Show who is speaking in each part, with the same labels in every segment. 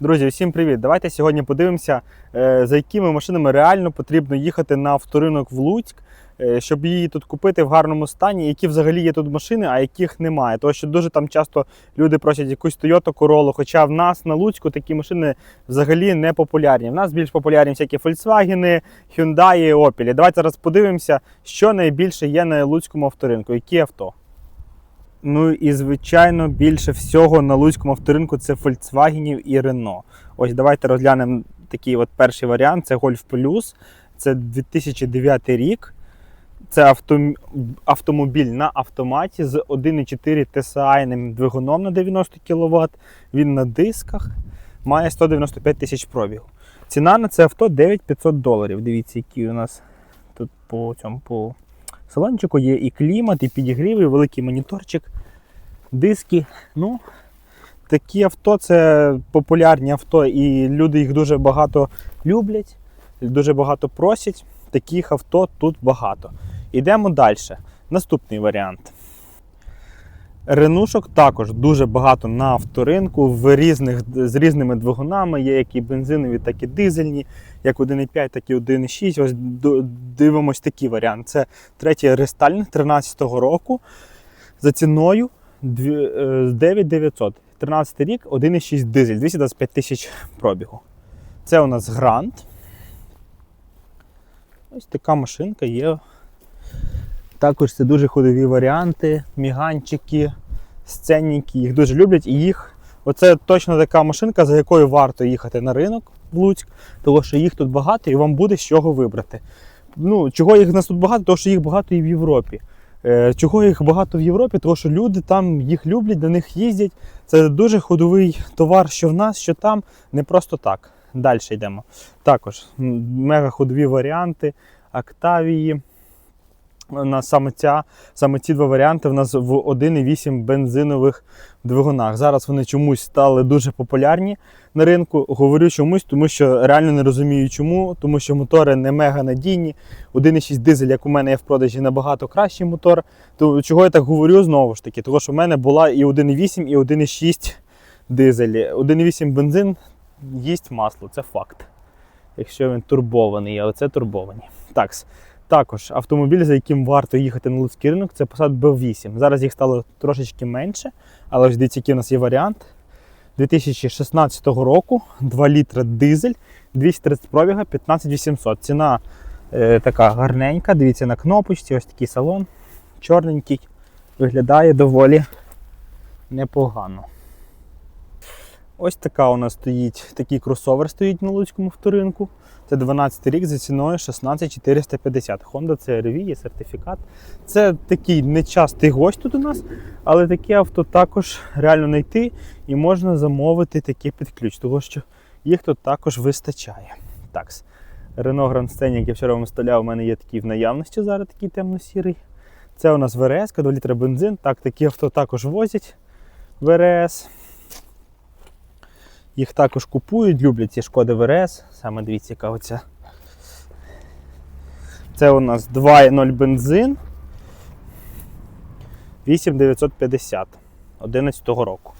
Speaker 1: Друзі, всім привіт! Давайте сьогодні подивимося, е, за якими машинами реально потрібно їхати на авторинок в Луцьк, е, щоб її тут купити в гарному стані, які взагалі є тут машини, а яких немає. Тому що дуже там часто люди просять якусь Toyota Corolla, хоча в нас на Луцьку такі машини взагалі не популярні. В нас більш популярні всякі Volkswagen, Hyundai, Opel. Давайте зараз подивимося, що найбільше є на Луцькому авторинку, які авто. Ну і звичайно, більше всього на Луцькому авторинку це Volkswagen і Renault. Ось давайте розглянемо такий от перший варіант: це Golf Plus. Це 2009 рік. Це авто, автомобіль на автоматі з 1,4 TSI двигуном на 90 кВт. Він на дисках має 195 тисяч пробігу. Ціна на це авто 9500 доларів. Дивіться, які у нас тут по цьому по салончику є і клімат, і підігрів, і великий моніторчик, диски. Ну, такі авто це популярні авто, і люди їх дуже багато люблять, дуже багато просять. Таких авто тут багато. Йдемо далі. Наступний варіант. Ренушок також дуже багато на авторинку в різних, з різними двигунами. Є як і бензинові, так і дизельні, як 1,5, так і 1,6. Ось дивимось такий варіант. Це третій рестайлінг 13-го року за ціною е, 9900. 13 рік, 1,6 дизель, 225 тисяч пробігу. Це у нас грант. Ось така машинка є. Також це дуже ходові варіанти, міганчики, сценники, їх дуже люблять і їх. Оце точно така машинка, за якою варто їхати на ринок в Луцьк, тому що їх тут багато і вам буде з чого вибрати. Ну, чого їх в нас тут багато, тому що їх багато і в Європі. Е, чого їх багато в Європі? Тому що люди там їх люблять, до них їздять. Це дуже ходовий товар, що в нас, що там, не просто так. Далі йдемо. Також мега ходові варіанти, Октавії. У нас саме, ця, саме ці два варіанти в нас в 1,8 бензинових двигунах. Зараз вони чомусь стали дуже популярні на ринку. Говорю чомусь, тому що реально не розумію чому, тому що мотори не мега надійні. 1,6 дизель, як у мене є в продажі, набагато кращий мотор. То чого я так говорю знову ж таки? Тому що в мене була і 1,8, і 1,6 дизель. 1,8 бензин їсть масло, це факт. Якщо він турбований, а оце турбовані. Так, також автомобіль, за яким варто їхати на Луцький ринок, це Passat B8. Зараз їх стало трошечки менше, але ось дивіться, який у нас є варіант. 2016 року 2 літра дизель, 230 пробіга, 15800. Ціна е, така гарненька. Дивіться на кнопочці, ось такий салон, чорненький. Виглядає доволі непогано. Ось така у нас стоїть, такий кросовер стоїть на Луцькому вторинку. Це 12 рік за ціною 16450. Honda CR-V є сертифікат. Це такий нечастий гость тут у нас, але таке авто також реально знайти і можна замовити таке під ключ, тому що їх тут також вистачає. Так, Renault Grand Scenic, як я вчора вам вставляв, у мене є такий в наявності зараз такий темно-сірий. Це у нас ВРС, 2 літра бензин. Так, такі авто також возять ВРС. Їх також купують, люблять ці шкоди ВРС. Саме дивіться, яка оця. Це у нас 2.0 бензин. 8950 11 року.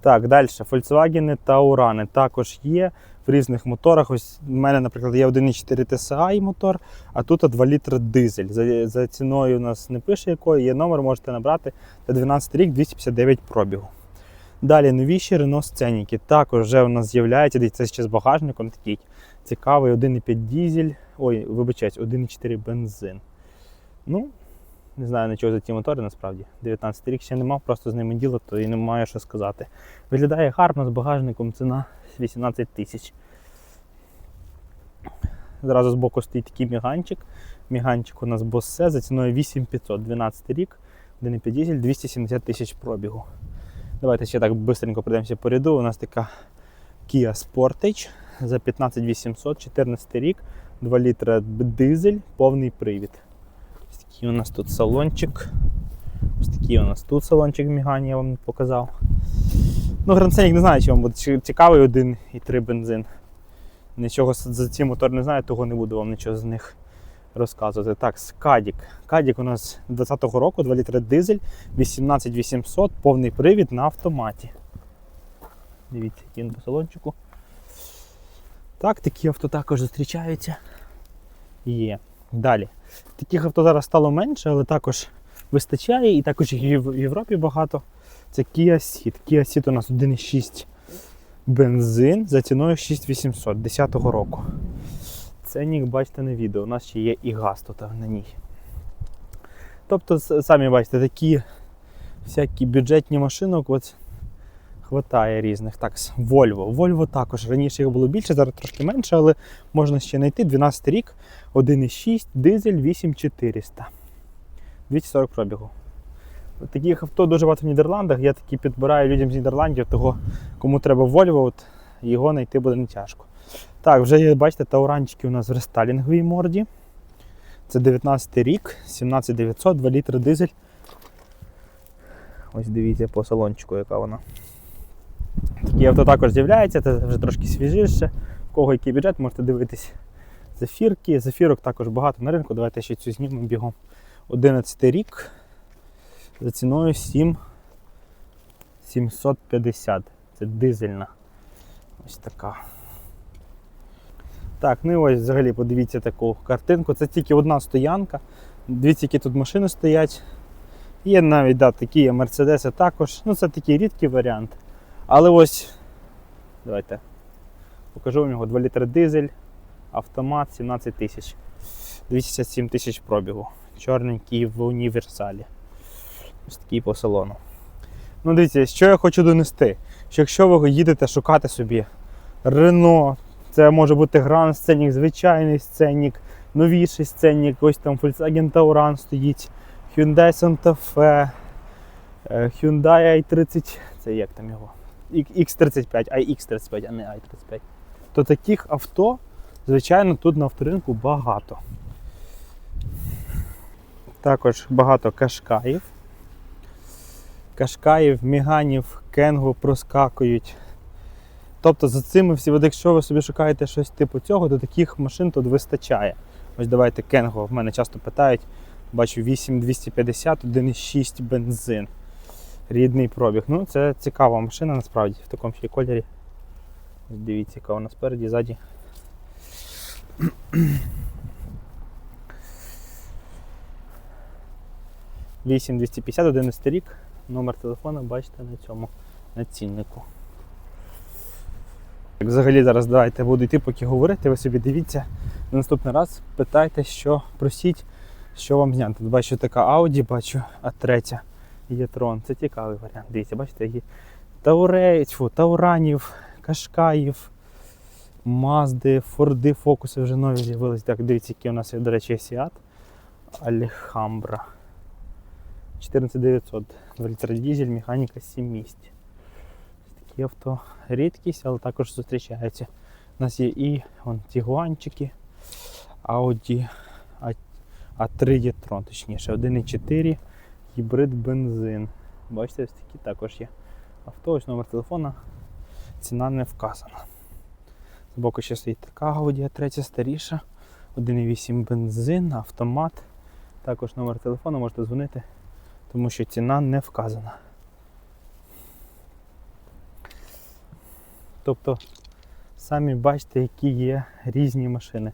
Speaker 1: Так, далі. Volkswagen та Урани також є в різних моторах. Ось у мене, наприклад, є 1,4 TSI мотор, а тут 2 літра дизель. За, за ціною у нас не пише якої, є номер, можете набрати. Це 12 рік, 259 пробігу. Далі новіші Renault сценіки. Також вже у нас з'являється, дивіться, ще з багажником такий цікавий 1,5 дізель. Ой, вибачаюсь, 1,4 бензин. Ну, не знаю на чого за ті мотори насправді. 19 рік ще не мав, просто з ними діло, то і не маю що сказати. Виглядає гарно з багажником, ціна 18 тисяч. Зразу з боку стоїть такий міганчик. Міганчик у нас Bose за ціною 8500, 12 рік, 1,5 дізель, 270 тисяч пробігу. Давайте ще так швидко пройдемося по ряду. У нас така Kia Sportage за 15800, 14 рік, 2 літра дизель, повний привід. Ось такий у нас тут салончик. Ось такий у нас тут салончик мігання, я вам показав. Ну, Grand не знаю, чи вам буде цікавий 1,3 бензин. Нічого за ці мотор не знаю, того не буду вам нічого з них розказувати. Так, Скадік. Кадік у нас 20-го року, 2 літри дизель, 18800, повний привід на автоматі. Дивіться, який по салончику. Так, такі авто також зустрічаються. Є. Далі. Таких авто зараз стало менше, але також вистачає і також їх в Європі багато. Це Kia Ceed. Kia Ceed у нас 1,6 бензин за ціною 6800 10-го року. Ценник бачите на відео. У нас ще є і газ тут на ній. Тобто, самі бачите, такі всякі бюджетні машинок от, хватає різних. Так, Volvo. Volvo також. Раніше їх було більше, зараз трошки менше, але можна ще знайти. 12 рік, 1,6, дизель 8400. 240 пробігу. Таких авто дуже багато в Нідерландах. Я такі підбираю людям з Нідерландів, того кому треба Volvo, от його знайти буде не тяжко. Так, вже є, бачите, тауранчики у нас в рестайлінговій морді. Це 19 рік, 17900, 2 літри дизель. Ось дивіться по салончику, яка вона. Такі авто також з'являються, це вже трошки свіжіше. У кого який бюджет, можете дивитись зафірки. Зафірок також багато на ринку. Давайте ще цю знімемо бігом. 11 рік. За ціною 7 750. Це дизельна. Ось така. Так, ну і ось взагалі подивіться таку картинку. Це тільки одна стоянка. Дивіться, які тут машини стоять. Є навіть да, такі Мерседеси також. Ну, це такий рідкий варіант. Але ось, давайте покажу вам його 2 літри дизель, автомат 17 тисяч. 267 тисяч пробігу. Чорненький в універсалі. Ось такий по салону. Ну, дивіться, що я хочу донести. Що якщо ви їдете шукати собі Рено, це може бути Grand сценік, звичайний сценік, новіший сценік, ось там Volkswagen Tauran стоїть, Hyundai Santa Fe, е, Hyundai i30, це як там його? X35, iX35, а не i35. То таких авто, звичайно, тут на авторинку багато. Також багато кашкаїв. Кашкаїв, міганів, кенгу проскакують. Тобто за цими всі, якщо ви собі шукаєте щось типу цього, то таких машин тут вистачає. Ось давайте Кенго. В мене часто питають. Бачу 8250, 1,6 бензин. Рідний пробіг. Ну, це цікава машина насправді в такому ще кольорі. Дивіться, яка вона спереді, ззаді. Вісім 250, 11 рік. Номер телефона бачите на цьому на ціннику. Так, Взагалі зараз давайте буду йти, поки говорити, ви собі дивіться. На наступний раз питайте, що просіть, що вам зняти. Тут бачу така Audi, бачу, а третя є трон. Це цікавий варіант. Дивіться, бачите, є Таурей, фу, Тауранів, Кашкаїв, Мазди, Форди, Фокуси вже нові з'явились. Так, дивіться, які у нас є, до речі, Сіат. Alhambra. 14900. 2 літра дізель, механіка 7 місць. Такі авто рідкість, але також зустрічаються. У нас є і вон, тігуанчики, Audi A- A3 e-tron, точніше, 1,4 гібрид бензин. Бачите, ось такі також є. Авто, ось номер телефона, ціна не вказана. Збоку ще стоїть така Audi A3 старіша, 1,8 бензин, автомат. Також номер телефону можете дзвонити, тому що ціна не вказана. Тобто самі бачите, які є різні машини.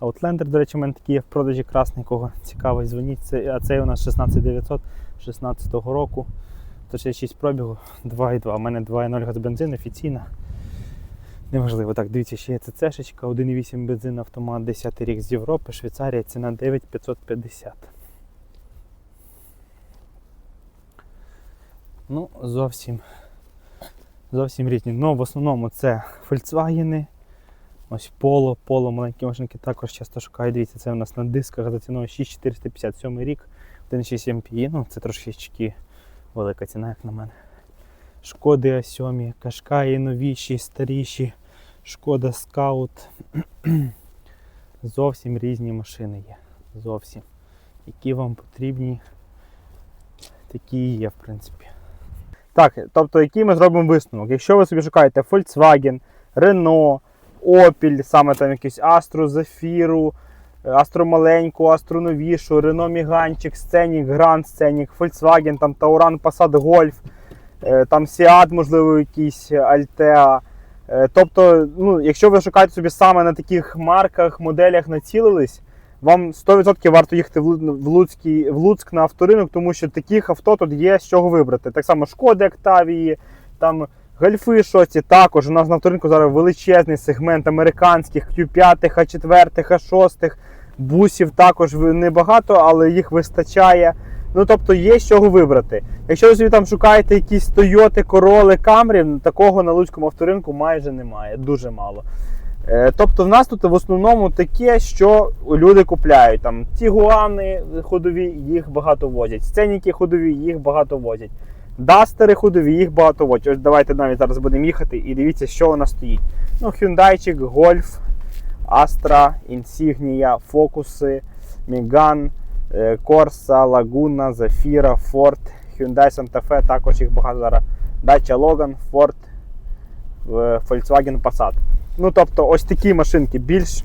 Speaker 1: Outlander, до речі, у мене такий є в продажі красний, кого цікавий, дзвоніть. Це, а цей у нас 16900 16 року. 166 пробігу, 2,2. У мене 2,0 газ бензин офіційна. Неважливо. Так, дивіться, ще є ЦЦшечка, 1,8 бензин автомат, 10 рік з Європи, Швейцарія, ціна 9550. Ну, зовсім зовсім різні. Ну, в основному це Volkswagen, ось Polo, Polo, маленькі машинки також часто шукають. Дивіться, це у нас на дисках за ціною 6457 рік, 1,6 MPI, ну це трошечки велика ціна, як на мене. Шкоди А7, Кашкаї новіші, старіші, Шкода Скаут. Зовсім різні машини є. Зовсім. Які вам потрібні, такі є, в принципі. Так, тобто, який ми зробимо висновок? Якщо ви собі шукаєте Volkswagen, Renault, Opel, саме там якийсь Astra, Zafira, Astra маленьку, Astra новішу, Renault Міганчик, Scenic, Grand Scenic, Volkswagen, там Tauran, Passat Golf, е, там Seat, можливо, якийсь Altea. Е, Тобто, ну, якщо ви шукаєте собі саме на таких марках, моделях націлились, вам 100% варто їхати в Луцький, в Луцьк на авторинок, тому що таких авто тут є з чого вибрати. Так само Шкоди Октавії, там Гольфи шоці також. У нас на авторинку зараз величезний сегмент американських Q5, А4, А6, бусів також небагато, але їх вистачає. Ну тобто є з чого вибрати. Якщо ви собі там шукаєте якісь Toyota, Corolla, Camry, такого на Луцькому авторинку майже немає, дуже мало. Е, Тобто в нас тут в основному таке, що люди купляють. Там Тігуани ходові, їх багато возять. Сценіки ходові, їх багато возять. Дастери ходові, їх багато возять. Ось давайте навіть зараз будемо їхати і дивіться, що у нас стоїть. Ну, Hyundai, Golf, Astra, Insignia, Фокуси, е, Corsa, Laguna, Zafira, Ford, Hyundai Santa Fe, також їх багато зараз. Logan, Ford, е, Volkswagen Passat. Ну, тобто, ось такі машинки більш,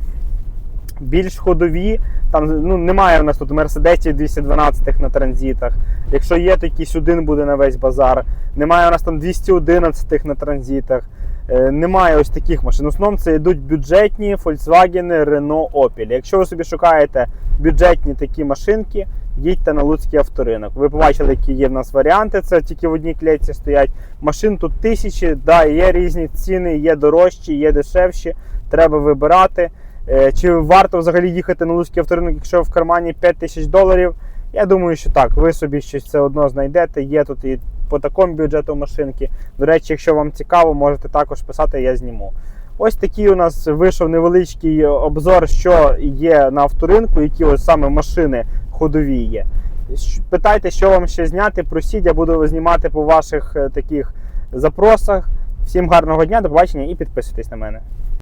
Speaker 1: більш ходові. Там ну, немає у нас тут Мерседесів 212 на транзитах. Якщо є, то якийсь один буде на весь базар. Немає у нас там 211 на транзитах. Е, Немає ось таких машин. В основному це йдуть бюджетні Volkswagen, Renault, Opel. Якщо ви собі шукаєте бюджетні такі машинки, їдьте на Луцький авторинок. Ви побачили, які є в нас варіанти. Це тільки в одній клетці стоять. Машин тут тисячі, да, є різні ціни, є дорожчі, є дешевші. Треба вибирати. Е, Чи варто взагалі їхати на Луцький авторинок, якщо в кармані 5 тисяч доларів? Я думаю, що так. Ви собі щось все одно знайдете. Є тут і по такому бюджету машинки. До речі, якщо вам цікаво, можете також писати, я зніму. Ось такий у нас вийшов невеличкий обзор, що є на авторинку, які ось саме машини ходові є. Питайте, що вам ще зняти, просіть, я буду знімати по ваших е, таких запросах. Всім гарного дня, до побачення і підписуйтесь на мене.